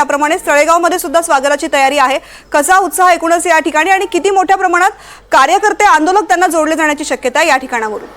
त्याप्रमाणे तळेगावमध्ये सुद्धा स्वागताची तयारी आहे. कसा उत्साह एकूणच या ठिकाणी आणि किती मोठ्या प्रमाणात कार्यकर्ते आंदोलक त्यांना जोडले जाण्याची शक्यता या ठिकाणावरून?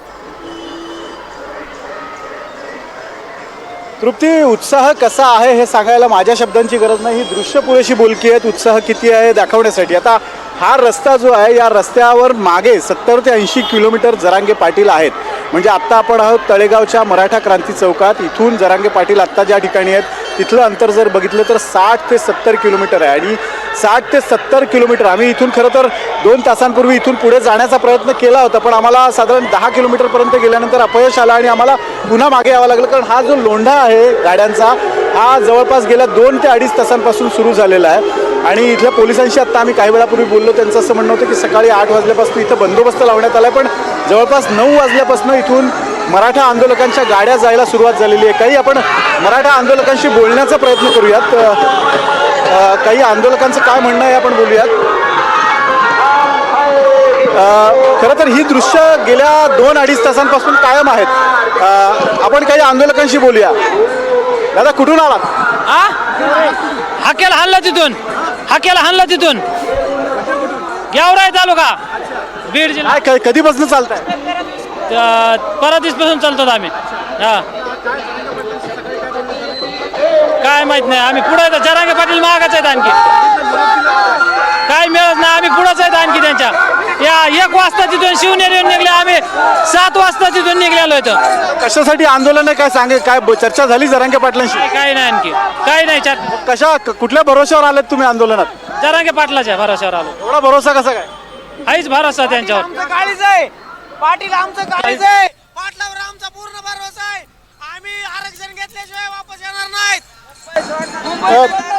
तृप्ती उत्साह कसा आहे हे सांगायला माझ्या शब्दांची गरज नाही. ही दृश्य पुरेशी बोलकी आहेत. उत्साह किती आहे दाखवण्यासाठी. आता हा रस्ता जो आहे या रस्त्यावर मागे सत्तर ते ऐंशी किलोमीटर जरांगे पाटील आहेत. म्हणजे आत्ता आपण आहोत तळेगावच्या मराठा क्रांती चौकात. इथून जरांगे पाटील आत्ता ज्या ठिकाणी आहेत तिथलं अंतर जर बघितलं तर साठ ते सत्तर किलोमीटर आहे. आणि साठ ते सत्तर किलोमीटर आम्ही इथून खरं तर दोन तासांपूर्वी इथून पुढे जाण्याचा प्रयत्न केला होता पण आम्हाला साधारण दहा किलोमीटरपर्यंत गेल्यानंतर अपयश आलं आणि आम्हाला पुन्हा मागे यावं लागलं कारण हा जो लोंढा आहे गाड्यांचा हा जवळपास गेल्या दोन ते अडीच तासांपासून सुरू झालेला आहे. आणि इथल्या पोलिसांशी आत्ता आम्ही काही वेळापूर्वी बोललो त्यांचं असं म्हणणं होतं की सकाळी आठ वाजल्यापासून इथं बंदोबस्त लावण्यात आला आहे पण जवळपास नऊ वाजल्यापासून इथून मराठा आंदोलकांच्या गाड्या जायला सुरुवात झालेली आहे. काही आपण मराठा आंदोलकांशी बोलण्याचा प्रयत्न करूयात. काही आंदोलकांचं काय म्हणणं आहे आपण बोलूयात. खरं तर ही दृश्य गेल्या दोन अडीच तासांपासून कायम आहेत. आपण काही आंदोलकांशी बोलूया. दादा कुठून आलात? हा हाकेला हल्ला तिथून. हाकेला हल्ला तिथून. गेवराय तालुका. बीड जिल्हा. काय कधीपासून चालत आहे त- परातीसपासून चालतो आम्ही. हा. काय माहीत नाही आम्ही पुढे येतो. जरांगे पाटील महागाच आहेत आणखी. काय मिळत नाही आम्ही पुढेच आहेत आणखी त्यांच्या. या एक वाजता तिथून शिवनेरीवर निघले आम्ही. सात वाजता तिथून निघलेलो इथं. कशासाठी आंदोलन आहे काय सांगे काय ब- चर्चा झाली जरांगे पाटलांशी? काही नाही आणखी. काही नाही चाट कशा क- कुठल्या भरोश्यावर आलेत तुम्ही आंदोलनात? जरांगे पाटलाच्या भरोश्यावर आलो. एवढा भरोसा कसा काय? हाच भरोसा त्यांच्यावर. आमचं काळीच आहे. पाटील आमचं काळीच आहे. पाटलावर आमचा पूर्ण भरोसा आहे. आम्ही आरक्षण घेतल्याशिवाय वापस येणार नाहीत.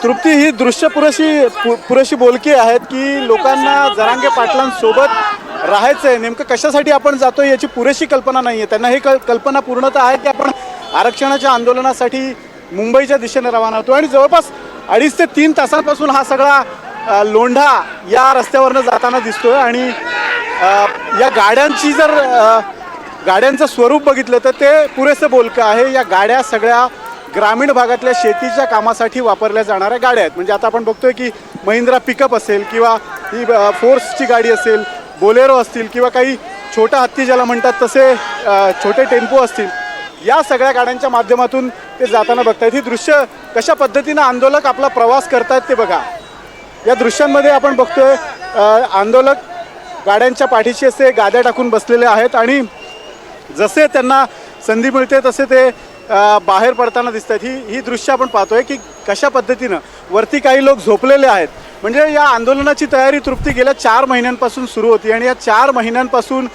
तृप्ती ही दृश्य पुरेशी पु- पुरेशी बोलकी आहेत की लोकांना जरांगे पाटलांसोबत राहायचं आहे नेमकं कशासाठी आपण जातो याची पुरेशी कल्पना नाही आहे त्यांना ही कल कल्पना पूर्णतः आहे की आपण आरक्षणाच्या आंदोलनासाठी मुंबईच्या दिशेने रवाना होतो. आणि जवळपास अडीच ते तीन तासांपासून हा सगळा लोंढा या रस्त्यावरनं जाताना दिसतोय आणि या गाड्यांची जर गाड्यांचं स्वरूप बघितलं तर ते पुरेसं बोलकं आहे. या गाड्या सगळ्या ग्रामीण भागातल्या शेतीच्या कामासाठी वापरल्या जाणाऱ्या गाड्या आहेत. म्हणजे आता आपण बघतोय की महिंद्रा पिकअप असेल किंवा ही फोर्सची गाडी असेल बोलेरो असतील किंवा काही छोटा हत्ती ज्याला म्हणतात तसे छोटे टेम्पो असतील या सगळ्या गाड्यांच्या माध्यमातून ते जाताना बघतायत. ही दृश्य कशा पद्धतीनं आंदोलक आपला प्रवास करतायत ते बघा. या दृश्यांमध्ये आपण बघतोय आंदोलक गाड्यांच्या पाठीशी असे गाद्या टाकून बसलेले आहेत आणि जसे त्यांना संधी मिळते तसे ते बाहेर पडताना दिसत आहेत ही ही दृश्य आपण पाहतोय की कशा पद्धतीनं वरती काही लोक झोपलेले आहेत. म्हणजे या आंदोलनाची तयारी तृप्ती गेल्या चार महिन्यांपासून सुरू होती आणि या चार महिन्यांपासून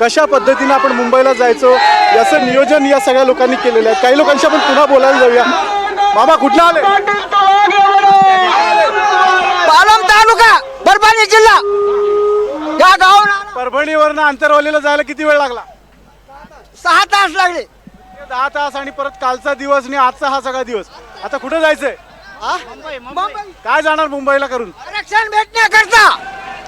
कशा पद्धतीनं आपण मुंबईला जायचो याचं नियोजन या सगळ्या लोकांनी केलेलं आहे. काही लोकांशी आपण पुन्हा बोलायला जाऊया. मामा कुठला आले? तालुका परभणी जिल्हा. या गावाला परभणीवरनं अंतरवालीला जायला किती वेळ लागला? सहा तास लागले. दहा तास आणि परत कालचा दिवस आणि आजचा हा सगळा दिवस. आता कुठे जायचंय? मुंबई. काय जाणार मुंबईला करून? आरक्षण भेटण्याकरता.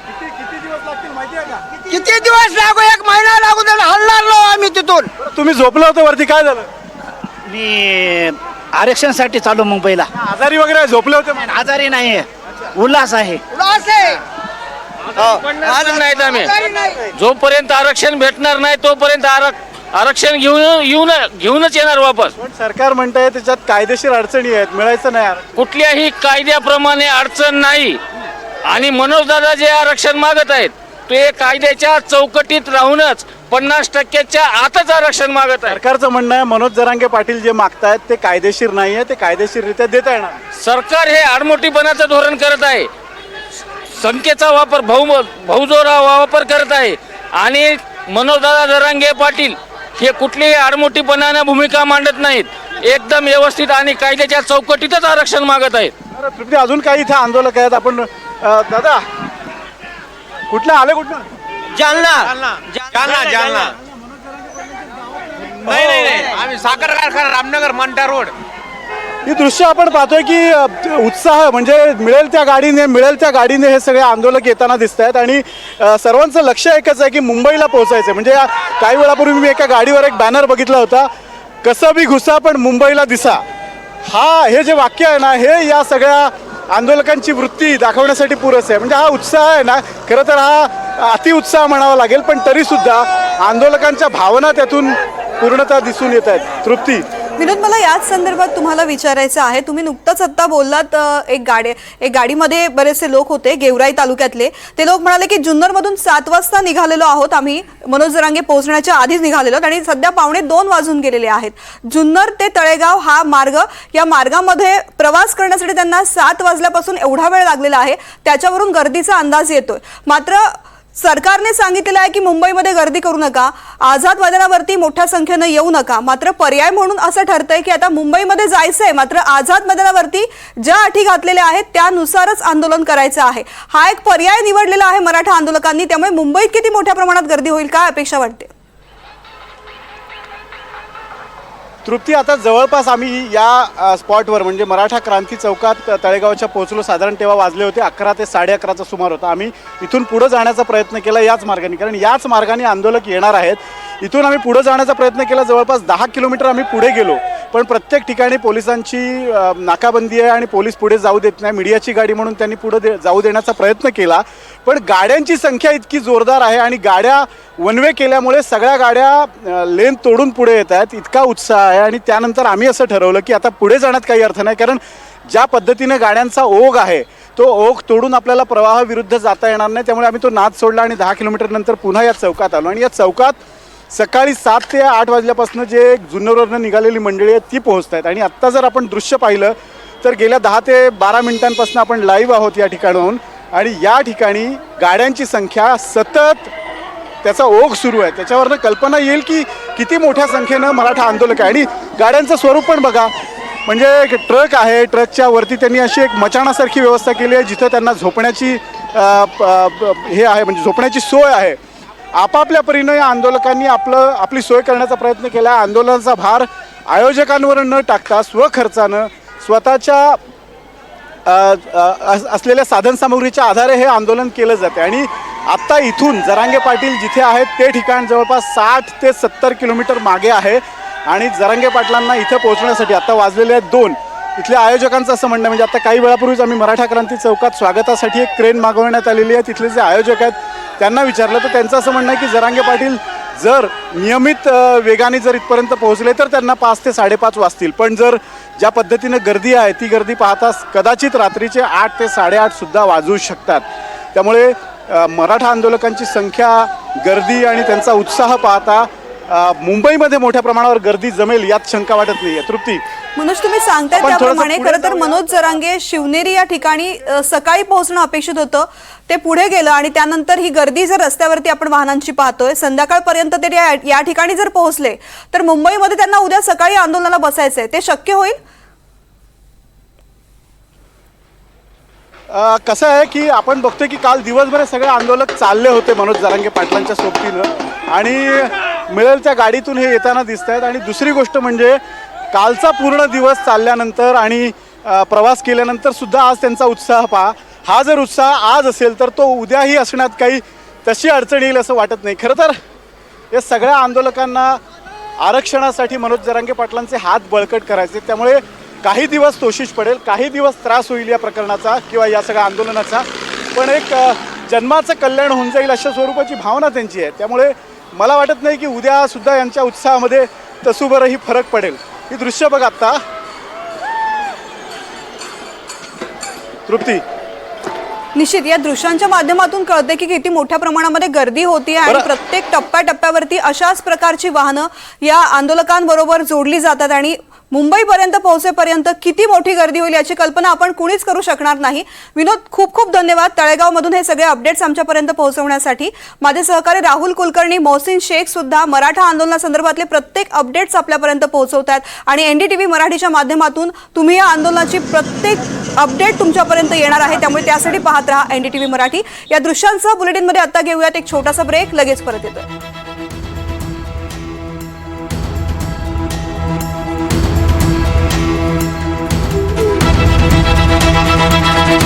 किती किती दिवस लागतील माहिती आहे का? किती दिवस लागू? एक महिना लागू त्याला हलणार आम्ही तिथून. तुम्ही झोपलं होतं वरती काय झालं? मी आरक्षणासाठी चालू मुंबईला. आजारी वगैरे झोपले होते? आजारी नाही उल्हास आहे. असे नाहीत आम्ही. नाही. जोपर्यंत आरक्षण भेटणार नाही तोपर्यंत आरक आरक्षण घेऊन येऊन घेऊनच येणार वापस. पण सरकार म्हणतंय त्याच्यात कायदेशीर अडचणी आहेत मिळायचं नाही आरक्षण. कुठल्याही कायद्याप्रमाणे अडचण नाही. आणि मनोजदादा जे आरक्षण मागत आहेत. ते कायद्याच्या चौकटीत राहूनच पन्नास टक्क्याच्या आतच आरक्षण मागत आहे. सरकारचं म्हणणं आहे मनोज जरांगे पाटील जे मागतायत ते कायदेशीर नाही आहे ते कायदेशीररित्या देता येणार नाही. सरकार हे आडमोठीपणाचं धोरण करत आहे. संख्येचा वापर भाऊ भाऊजोरा वापर करत आहे. आणि मनोजदादा जरांगे पाटील हे कुठलीही आडमोठीपणानं भूमिका मांडत नाहीत. एकदम व्यवस्थित आणि कायद्याच्या चौकटीतच आरक्षण मागत आहेत. तृप्ती अजून काही इथे आंदोलक आहेत? आपण अं, दादा कुठलं आले कुठलं जालना. जालना जालना नाही नाही नाही. आम्ही साखर कारखाना रामनगर मंटा रोड. ही दृश्य आपण पाहतोय की अ, उत्साह म्हणजे मिळेल त्या गाडीने मिळेल त्या गाडीने हे सगळे आंदोलक येताना दिसत आहेत आणि अ, सर्वांचं लक्ष एकच आहे की मुंबईला पोहोचायचं म्हणजे या काही वेळापूर्वी मी एका गाडीवर एक बॅनर बघितला होता. कसं बी घुसा पण मुंबईला दिसा. हा हे जे वाक्य आहे ना हे या सगळ्या आंदोलकांची वृत्ती दाखवण्यासाठी पुरेसं आहे. म्हणजे हा उत्साह आहे ना खरं तर हा अतिउत्साह म्हणावा लागेल पण तरीसुद्धा आंदोलकांच्या भावना त्यातून पूर्णतः दिसून येत आहेत. तृप्ती? विनोद मला याच संदर्भात तुम्हाला विचारायचं आहे. तुम्ही नुकतंच आत्ता बोललात एक गाडी एक गाडीमध्ये बरेचसे लोक होते गेवराई तालुक्यातले. ते लोक म्हणाले की जुन्नरमधून सात वाजता निघालेलो आहोत. आम्ही मनोज जरांगे पोहोचण्याच्या आधीच निघालेलो आणि सध्या पावणे दोन वाजून गेलेले आहेत. जुन्नर ते तळेगाव हा मार्ग या मार्गामध्ये प्रवास करण्यासाठी त्यांना सात वाजल्यापासून एवढा वेळ लागलेला आहे. त्याच्यावरून गर्दीचा अंदाज येतोय. मात्र सरकारने सांगितलेलं आहे की मुंबईमध्ये गर्दी करू नका आझाद मैदानावरती मोठ्या संख्येनं येऊ नका. मात्र पर्याय म्हणून असं ठरतंय की आता मुंबईमध्ये जायचं आहे मात्र आझाद मैदानावरती ज्या अटी घातलेल्या आहेत त्यानुसारच आंदोलन करायचं आहे. हा एक पर्याय निवडलेला आहे मराठा आंदोलकांनी त्यामुळे मुंबईत किती मोठ्या प्रमाणात गर्दी होईल काय अपेक्षा वाटते? तृप्ती आता जवळपास आम्ही या स्पॉटवर म्हणजे मराठा क्रांती चौकात तळेगावच्या पोहोचलो. साधारण तेव्हा वाजले होते अकरा ते साडे अकराचा सुमार होता. आम्ही इथून पुढं जाण्याचा प्रयत्न केला याच मार्गाने. कारण याच मार्गाने आंदोलक येणार आहेत. इथून आम्ही पुढं जाण्याचा प्रयत्न केला. जवळपास दहा किलोमीटर आम्ही पुढे गेलो. पण प्रत्येक ठिकाणी पोलिसांची नाकाबंदी आहे आणि पोलीस पुढे जाऊ देत नाही. मीडियाची गाडी म्हणून त्यांनी पुढे दे जाऊ देण्याचा प्रयत्न केला. पण गाड्यांची संख्या इतकी जोरदार आहे आणि गाड्या वनवे केल्यामुळे सगळ्या गाड्या लेन तोडून पुढे येत आहेत. इतका उत्साह आहे आणि त्यानंतर आम्ही असं ठरवलं की आता पुढे जाण्यात काही अर्थ नाही. कारण ज्या पद्धतीने गाड्यांचा ओघ आहे तो ओघ तोडून आपल्याला प्रवाहाविरुद्ध जाता येणार नाही. त्यामुळे आम्ही तो नाद सोडला आणि दहा किलोमीटर नंतर पुन्हा या चौकात आलो. आणि या चौकात सकाळी सात ते आठ वाजल्यापासून जे जुन्नरवरनं निघालेली मंडळी आहेत ती पोहोचत आहेत. आणि आत्ता जर आपण दृश्य पाहिलं तर गेल्या दहा ते बारा मिनिटांपासून आपण लाईव्ह आहोत या ठिकाणाहून. आणि या ठिकाणी गाड्यांची संख्या सतत त्याचा ओघ सुरू आहे. त्याच्यावरनं कल्पना येईल की किती मोठ्या संख्येनं मराठा आंदोलक आहे. आणि गाड्यांचं स्वरूप पण बघा. म्हणजे एक ट्रक आहे ट्रकच्या वरती त्यांनी अशी एक मचाणासारखी व्यवस्था केली आहे जिथं त्यांना झोपण्याची हे आहे म्हणजे झोपण्याची सोय आहे. आपापल्या परीनं या आंदोलकांनी आपलं आपली सोय करण्याचा प्रयत्न केला. आहे आंदोलनाचा भार आयोजकांवर न टाकता स्वखर्चानं स्वतःच्या अस- असलेल्या साधनसामुग्रीच्या आधारे हे आंदोलन केलं जाते. आणि आत्ता इथून जरांगे पाटील जिथे आहेत ते ठिकाण जवळपास साठ ते सत्तर किलोमीटर मागे आहे. आणि जरांगे पाटलांना इथं पोहोचण्यासाठी आत्ता वाजलेले आहेत दोन. इथल्या आयोजकांचं असं म्हणणं आहे, म्हणजे आता काही वेळापूर्वीच आम्ही मराठा क्रांती चौकात स्वागतासाठी एक क्रेन मागवण्यात आलेली आहे. तिथले जे आयोजक आहेत त्यांना विचारलं तर त्यांचं असं म्हणणं आहे की जरांगे पाटील जर नियमित वेगाने जर इथपर्यंत पोहोचले तर त्यांना पाच ते साडेपाच वाजतील. पण जर ज्या पद्धतीनं गर्दी आहे ती गर्दी पाहता कदाचित रात्रीचे आठ ते साडेआठसुद्धा वाजू शकतात. त्यामुळे मराठा आंदोलकांची संख्या गर्दी आणि त्यांचा उत्साह पाहता मुंबईमध्ये मोठ्या प्रमाणावर गर्दी जमेल यात शंका वाटत नाही तृप्ती. मनोज तुम्ही सांगताय त्याप्रमाणे खरं तर. मनोज जरांगे शिवनेरी या ठिकाणी सकाळी पोहोचणं अपेक्षित होतं. ते पुढे गेलं आणि त्यानंतर ही गर्दी जर रस्त्यावरती आपण वाहनांची पाहतोय संध्याकाळपर्यंत ते या- ठिकाणी जर पोहोचले तर मुंबईमध्ये त्यांना उद्या सकाळी आंदोलनाला बसायचंय. ते शक्य होईल? कसं आहे की आपण बघतोय की काल दिवसभर सगळे आंदोलक चालले होते मनोज जरांगे पाटलांच्या सोबतीनं. आणि मिळेल त्या गाडीतून हे येताना दिसत आहेत आणि दुसरी गोष्ट म्हणजे कालचा पूर्ण दिवस चालल्यानंतर आणि प्रवास केल्यानंतर सुद्धा आज त्यांचा उत्साह पहा. हा जर उत्साह आज असेल तर तो उद्याही असण्यात काही तशी अडचण येईल असं वाटत नाही. खरं तर या सगळ्या आंदोलकांना आरक्षणासाठी मनोज जरांगे पाटलांचे हात बळकट करायचे. त्यामुळे काही दिवस तोशिष पडेल काही दिवस त्रास होईल या प्रकरणाचा किंवा या सगळ्या आंदोलनाचा. पण एक जन्माचं कल्याण होऊन जाईल अशा स्वरूपाची भावना त्यांची आहे. त्यामुळे मला वाटत नाही की उद्या सुद्धा यांच्या उत्साहामध्ये तसूबरही फरक पडेल. ही दृश्य बघ आत्ता. तृप्ती. निश्चित या दृश्यांच्या माध्यमातून कळते की किती मोठ्या प्रमाणामध्ये गर्दी होती आणि. प्रत्येक टप्प्याटप्प्यावरती अशाच प्रकारची वाहनं या आंदोलकांबरोबर जोडली जातात आणि मुंबईपर्यंत पोहोचेपर्यंत किती मोठी गर्दी होईल याची कल्पना आपण कुणीच करू शकणार नाही. विनोद खूप खूप धन्यवाद तळेगावमधून हे सगळे अपडेट्स आमच्यापर्यंत पोहोचवण्यासाठी. माझे सहकारी राहुल कुलकर्णी मोहसिन शेख सुद्धा मराठा आंदोलनासंदर्भातले प्रत्येक अपडेट्स आपल्यापर्यंत पोहोचवतात आणि एनडीटीव्ही मराठीच्या माध्यमातून तुम्ही या आंदोलनाची प्रत्येक अपडेट तुमच्यापर्यंत येणार आहे त्यामुळे त्यासाठी पाहत राहा एनडीटीव्ही मराठी. या दृश्यांसह बुलेटिनमध्ये आता घेऊयात एक छोटासा ब्रेक लगेच परत येतोय.